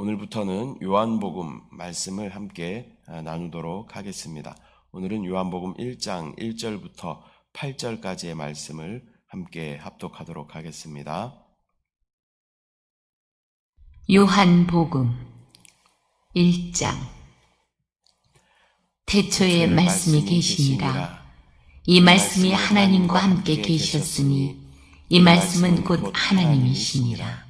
오늘부터는 요한복음 말씀을 함께 아, 나누도록 하겠습니다. 오늘은 요한복음 1장 1절부터 8절까지의 말씀을 함께 합독하도록 하겠습니다. 요한복음 1장. 태초에 말씀이 계시니라. 이 말씀이 하나님과 함께 계셨으니 이 말씀은 곧 하나님이시니라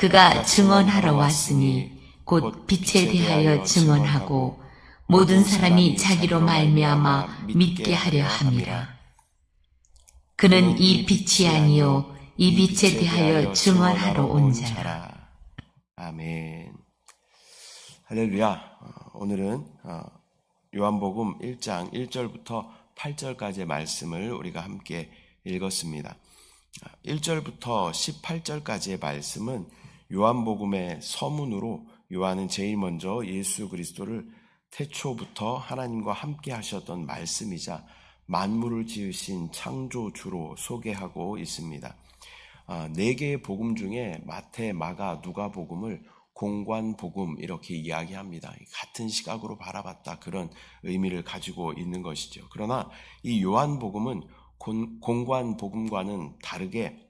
그가 증언하러 왔으니 곧 빛에 대하여 증언하고 모든 사람이 자기로 말미암아 믿게 하려 함이라. 그는 이 빛이 아니요 이 빛에 대하여 증언하러 온 자라. 아멘. 할렐루야. 어, 오늘은 어, 요한복음 1장 1절부터 8절까지의 말씀을 우리가 함께 읽었습니다. 1절부터 18절까지의 말씀은 요한복음의 서문으로 요한은 제일 먼저 예수 그리스도를 태초부터 하나님과 함께 하셨던 말씀이자 만물을 지으신 창조주로 소개하고 있습니다. 아, 네 개의 복음 중에 마태, 마가, 누가 복음을 공관 복음 이렇게 이야기합니다. 같은 시각으로 바라봤다 그런 의미를 가지고 있는 것이죠. 그러나 이 요한 복음은 공관 복음과는 다르게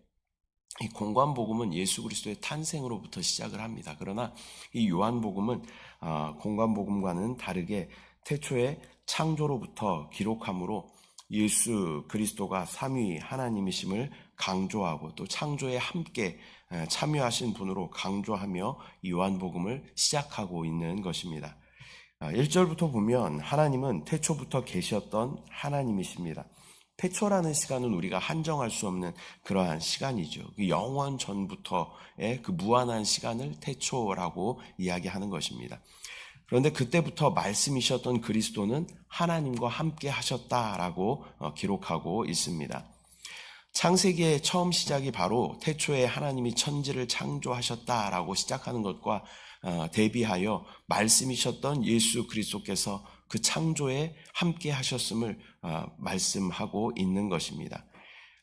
이 공관 복음은 예수 그리스도의 탄생으로부터 시작을 합니다. 그러나 이 요한 복음은 아, 공관 복음과는 다르게 태초에 창조로부터 기록함으로 예수 그리스도가 삼위 하나님이심을 강조하고 또 창조에 함께 참여하신 분으로 강조하며 요한 복음을 시작하고 있는 것입니다. 1절부터 아, 보면 하나님은 태초부터 계셨던 하나님이십니다. 태초라는 시간은 우리가 한정할 수 없는 그러한 시간이죠. 그 영원 전부터의 그 무한한 시간을 태초라고 이야기하는 것입니다. 그런데 그때부터 말씀이셨던 그리스도는 하나님과 함께 하셨다라고 어, 기록하고 있습니다. 창세기의 처음 시작이 바로 태초에 하나님이 천지를 창조하셨다라고 시작하는 것과 어, 대비하여 말씀이셨던 예수 그리스도께서 그 창조에 함께 하셨음을 어, 말씀하고 있는 것입니다.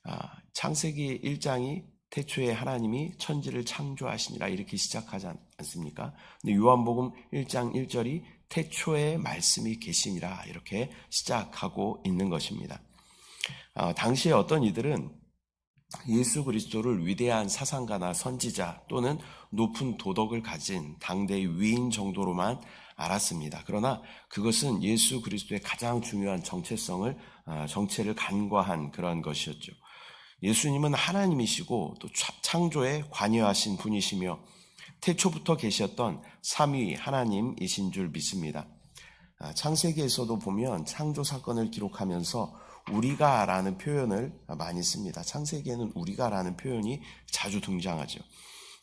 아, 창세기 1장이 태초에 하나님이 천지를 창조하시니라 이렇게 시작하지 않습니까? 근데 요한복음 1장 1절이 태초에 말씀이 계시니라 이렇게 시작하고 있는 것입니다. 어, 당시에 어떤 이들은 예수 그리스도를 위대한 사상가나 선지자 또는 높은 도덕을 가진 당대의 위인 정도로만 알았습니다. 그러나 그것은 예수 그리스도의 가장 중요한 정체성을 어, 정체를 간과한 그런 것이었죠. 예수님은 하나님이시고 또 창조에 관여하신 분이시며 태초부터 계셨던 삼위 하나님이신 줄 믿습니다. 아, 창세기에서도 보면 창조 사건을 기록하면서 우리가라는 표현을 많이 씁니다. 창세기에는 우리가라는 표현이 자주 등장하죠.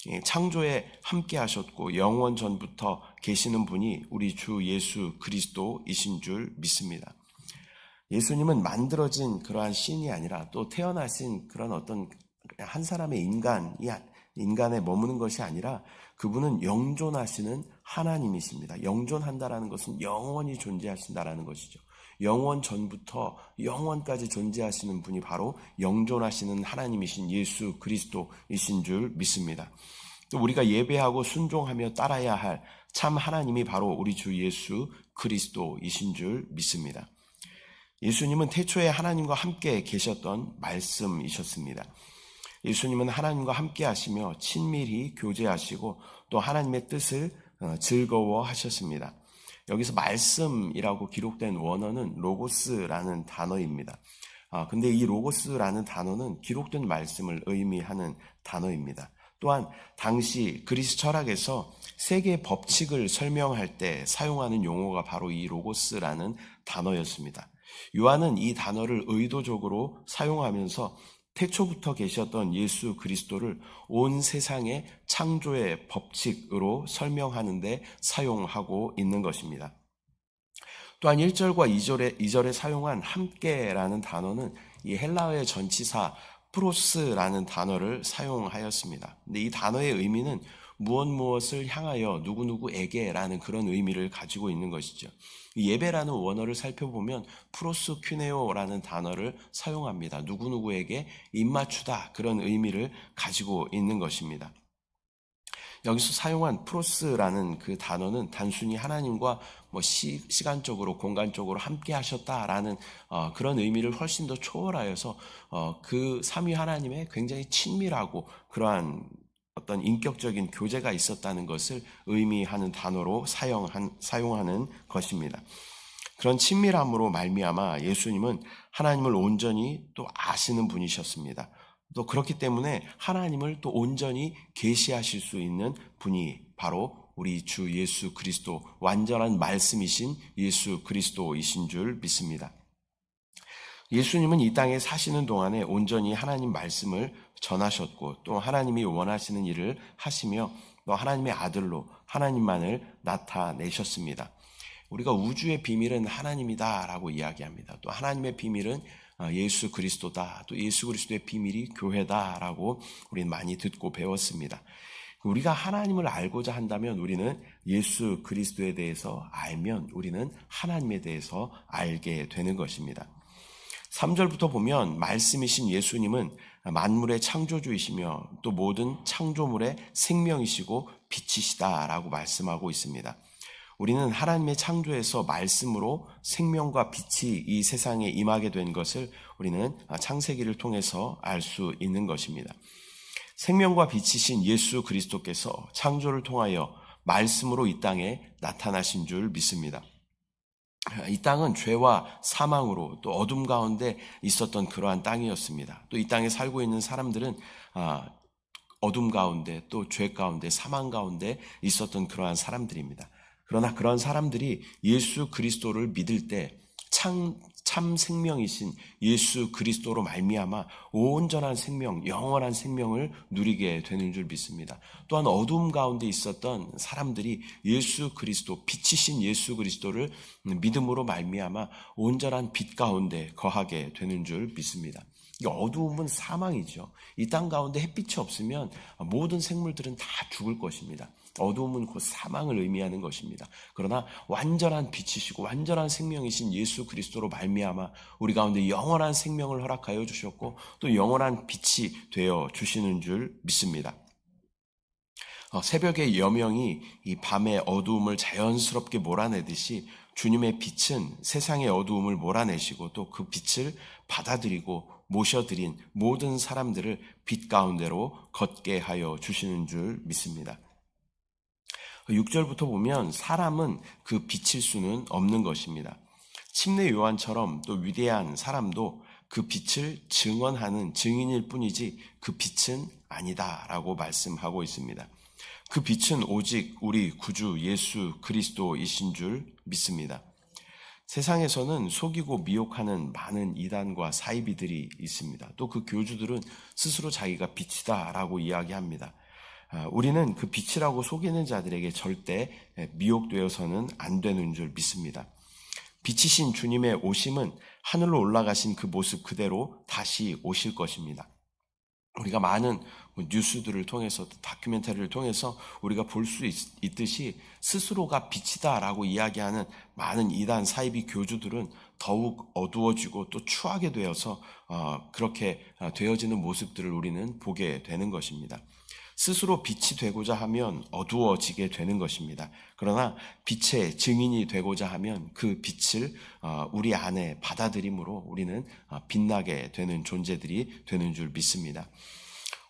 예, 창조에 함께 하셨고 영원 전부터 계시는 분이 우리 주 예수 그리스도이신 줄 믿습니다. 예수님은 만들어진 그러한 신이 아니라 또 태어나신 그런 어떤 한 사람의 인간이 인간에 머무는 것이 아니라 그분은 영존하시는 하나님이십니다. 영존한다라는 것은 영원히 존재하신다라는 것이죠. 영원 전부터 영원까지 존재하시는 분이 바로 영존하시는 하나님이신 예수 그리스도이신 줄 믿습니다. 또 우리가 예배하고 순종하며 따라야 할 참 하나님이 바로 우리 주 예수 그리스도이신 줄 믿습니다. 예수님은 태초에 하나님과 함께 계셨던 말씀이셨습니다. 예수님은 하나님과 함께 하시며 친밀히 교제하시고 또 하나님의 뜻을 어, 즐거워 하셨습니다. 여기서 말씀이라고 기록된 원어는 로고스라는 단어입니다. 아, 근데 이 로고스라는 단어는 기록된 말씀을 의미하는 단어입니다. 또한 당시 그리스 철학에서 세계 법칙을 설명할 때 사용하는 용어가 바로 이 로고스라는 단어였습니다. 요한은 이 단어를 의도적으로 사용하면서 태초부터 계셨던 예수 그리스도를 온 세상의 창조의 법칙으로 설명하는데 사용하고 있는 것입니다. 또한 1절과 2절에, 2절에 사용한 함께라는 단어는 이 헬라어의 전치사 프로스라는 단어를 사용하였습니다. 근데 이 단어의 의미는 무엇 무엇을 향하여 누구누구에게라는 그런 의미를 가지고 있는 것이죠. 이 예배라는 원어를 살펴보면 프로스 큐네오라는 단어를 사용합니다. 누구누구에게 입맞추다 그런 의미를 가지고 있는 것입니다. 여기서 사용한 프로스라는 그 단어는 단순히 하나님과 뭐 시, 시간적으로 공간적으로 함께 하셨다라는 어, 그런 의미를 훨씬 더 초월하여서 어, 그 삼위 하나님의 굉장히 친밀하고 그러한 어떤 인격적인 교제가 있었다는 것을 의미하는 단어로 사용한, 사용하는 것입니다. 그런 친밀함으로 말미암아 예수님은 하나님을 온전히 또 아시는 분이셨습니다. 또 그렇기 때문에 하나님을 또 온전히 계시하실 수 있는 분이 바로 우리 주 예수 그리스도 완전한 말씀이신 예수 그리스도이신 줄 믿습니다. 예수님은 이 땅에 사시는 동안에 온전히 하나님 말씀을 전하셨고 또 하나님이 원하시는 일을 하시며 또 하나님의 아들로 하나님만을 나타내셨습니다. 우리가 우주의 비밀은 하나님이다라고 이야기합니다. 또 하나님의 비밀은 예수 그리스도다. 또 예수 그리스도의 비밀이 교회다라고 우리는 많이 듣고 배웠습니다. 우리가 하나님을 알고자 한다면 우리는 예수 그리스도에 대해서 알면 우리는 하나님에 대해서 알게 되는 것입니다. 3절부터 보면 말씀이신 예수님은 만물의 창조주이시며 또 모든 창조물의 생명이시고 빛이시다라고 말씀하고 있습니다. 우리는 하나님의 창조에서 말씀으로 생명과 빛이 이 세상에 임하게 된 것을 우리는 창세기를 통해서 알 수 있는 것입니다. 생명과 빛이신 예수 그리스도께서 창조를 통하여 말씀으로 이 땅에 나타나신 줄 믿습니다. 이 땅은 죄와 사망으로 또 어둠 가운데 있었던 그러한 땅이었습니다. 또 이 땅에 살고 있는 사람들은 어둠 가운데 또 죄 가운데 사망 가운데 있었던 그러한 사람들입니다. 그러나 그런 사람들이 예수 그리스도를 믿을 때 참, 참 생명이신 예수 그리스도로 말미암아 온전한 생명, 영원한 생명을 누리게 되는 줄 믿습니다. 또한 어둠 가운데 있었던 사람들이 예수 그리스도, 빛이신 예수 그리스도를 믿음으로 말미암아 온전한 빛 가운데 거하게 되는 줄 믿습니다. 어두움은 사망이죠. 이 땅 가운데 햇빛이 없으면 모든 생물들은 다 죽을 것입니다. 어두움은 곧 사망을 의미하는 것입니다. 그러나 완전한 빛이시고 완전한 생명이신 예수 그리스도로 말미암아 우리 가운데 영원한 생명을 허락하여 주셨고 또 영원한 빛이 되어 주시는 줄 믿습니다. 어, 새벽의 여명이 이 밤의 어두움을 자연스럽게 몰아내듯이 주님의 빛은 세상의 어두움을 몰아내시고 또 그 빛을 받아들이고 모셔드린 모든 사람들을 빛 가운데로 걷게 하여 주시는 줄 믿습니다. 6절부터 보면 사람은 그 빛일 수는 없는 것입니다. 침례 요한처럼 또 위대한 사람도 그 빛을 증언하는 증인일 뿐이지 그 빛은 아니다라고 말씀하고 있습니다. 그 빛은 오직 우리 구주 예수 그리스도이신 줄 믿습니다. 세상에서는 속이고 미혹하는 많은 이단과 사이비들이 있습니다. 또 그 교주들은 스스로 자기가 빛이다라고 이야기합니다. 우리는 그 빛이라고 속이는 자들에게 절대 미혹되어서는 안 되는 줄 믿습니다. 빛이신 주님의 오심은 하늘로 올라가신 그 모습 그대로 다시 오실 것입니다. 우리가 많은 뉴스들을 통해서 다큐멘터리를 통해서 우리가 볼 수 있듯이 스스로가 빛이다라고 이야기하는 많은 이단 사이비 교주들은 더욱 어두워지고 또 추하게 되어서 그렇게 되어지는 모습들을 우리는 보게 되는 것입니다. 스스로 빛이 되고자 하면 어두워지게 되는 것입니다. 그러나 빛의 증인이 되고자 하면 그 빛을 우리 안에 받아들임으로 우리는 빛나게 되는 존재들이 되는 줄 믿습니다.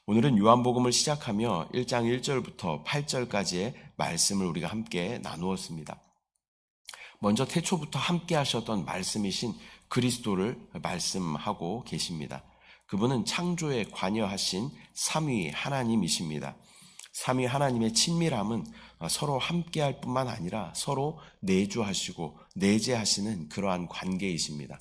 오늘은 요한복음을 시작하며 1장 1절부터 8절까지의 말씀을 우리가 함께 나누었습니다. 먼저 태초부터 함께 하셨던 말씀이신 그리스도를 말씀하고 계십니다. 그분은 창조에 관여하신 삼위 하나님이십니다. 삼위 하나님의 친밀함은 서로 함께할 뿐만 아니라 서로 내주하시고 내재하시는 그러한 관계이십니다.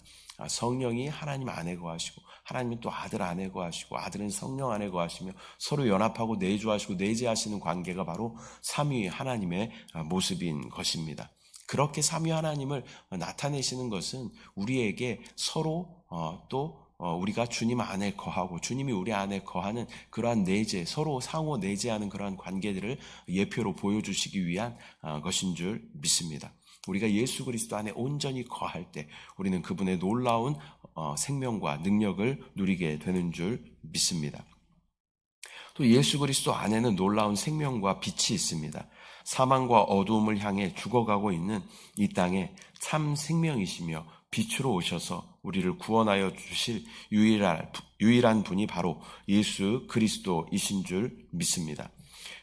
성령이 하나님 안에 거하시고 하나님은 또 아들 안에 거하시고 아들은 성령 안에 거하시며 서로 연합하고 내주하시고 내재하시는 관계가 바로 삼위 하나님의 모습인 것입니다. 그렇게 삼위 하나님을 나타내시는 것은 우리에게 서로 어, 또 어, 우리가 주님 안에 거하고 주님이 우리 안에 거하는 그러한 내재, 서로 상호 내재하는 그러한 관계들을 예표로 보여주시기 위한 어, 것인 줄 믿습니다. 우리가 예수 그리스도 안에 온전히 거할 때 우리는 그분의 놀라운 어, 생명과 능력을 누리게 되는 줄 믿습니다. 또 예수 그리스도 안에는 놀라운 생명과 빛이 있습니다. 사망과 어두움을 향해 죽어가고 있는 이 땅에 참 생명이시며 빛으로 오셔서 우리를 구원하여 주실 유일한, 유일한 분이 바로 예수 그리스도이신 줄 믿습니다.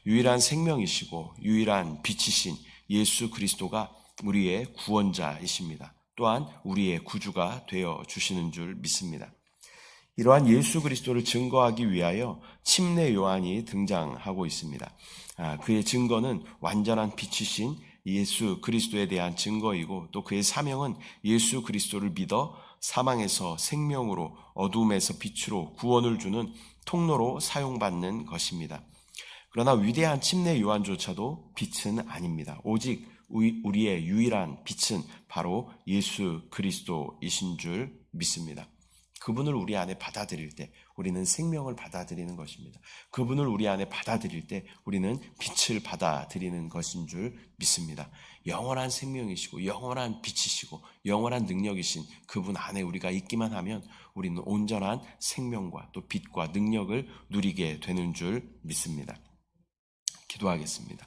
유일한 생명이시고 유일한 빛이신 예수 그리스도가 우리의 구원자이십니다. 또한 우리의 구주가 되어 주시는 줄 믿습니다. 이러한 예수 그리스도를 증거하기 위하여 침례 요한이 등장하고 있습니다. 아, 그의 증거는 완전한 빛이신 예수 그리스도에 대한 증거이고 또 그의 사명은 예수 그리스도를 믿어 사망에서 생명으로 어둠에서 빛으로 구원을 주는 통로로 사용받는 것입니다. 그러나 위대한 침례 요한조차도 빛은 아닙니다. 오직 우리의 유일한 빛은 바로 예수 그리스도이신 줄 믿습니다. 그분을 우리 안에 받아들일 때 우리는 생명을 받아들이는 것입니다. 그분을 우리 안에 받아들일 때 우리는 빛을 받아들이는 것인 줄 믿습니다. 영원한 생명이시고 영원한 빛이시고 영원한 능력이신 그분 안에 우리가 있기만 하면 우리는 온전한 생명과 또 빛과 능력을 누리게 되는 줄 믿습니다. 기도하겠습니다.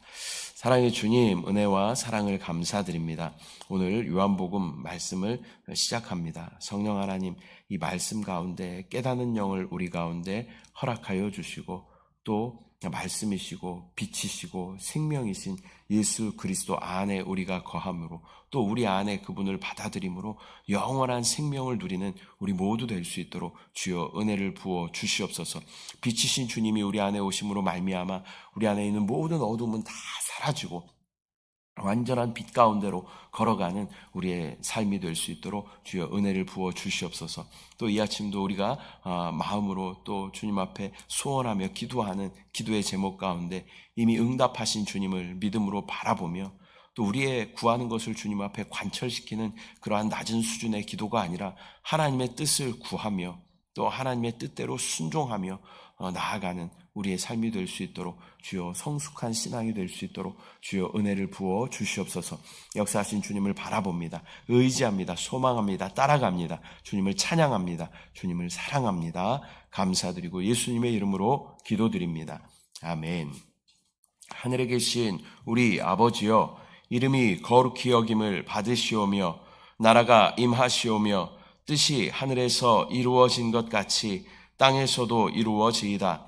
사랑의 주님, 은혜와 사랑을 감사드립니다. 오늘 요한복음 말씀을 시작합니다. 성령 하나님, 이 말씀 가운데 깨닫는 영을 우리 가운데 허락하여 주시고 또 말씀이시고 빛이시고 생명이신 예수 그리스도 안에 우리가 거함으로 또 우리 안에 그분을 받아들임으로 영원한 생명을 누리는 우리 모두 될 수 있도록 주여 은혜를 부어 주시옵소서. 빛이신 주님이 우리 안에 오심으로 말미암아 우리 안에 있는 모든 어둠은 다 사라지고 완전한 빛 가운데로 걸어가는 우리의 삶이 될 수 있도록 주여 은혜를 부어 주시옵소서. 또 이 아침도 우리가 마음으로 또 주님 앞에 소원하며 기도하는 기도의 제목 가운데 이미 응답하신 주님을 믿음으로 바라보며 또 우리의 구하는 것을 주님 앞에 관철시키는 그러한 낮은 수준의 기도가 아니라 하나님의 뜻을 구하며 또 하나님의 뜻대로 순종하며 어, 나아가는 우리의 삶이 될 수 있도록 주여 성숙한 신앙이 될 수 있도록 주여 은혜를 부어 주시옵소서 역사하신 주님을 바라봅니다. 의지합니다. 소망합니다. 따라갑니다. 주님을 찬양합니다. 주님을 사랑합니다. 감사드리고 예수님의 이름으로 기도드립니다. 아멘. 하늘에 계신 우리 아버지여 이름이 거룩히 여김을 받으시오며 나라가 임하시오며 뜻이 하늘에서 이루어진 것 같이 땅에서도 이루어지이다.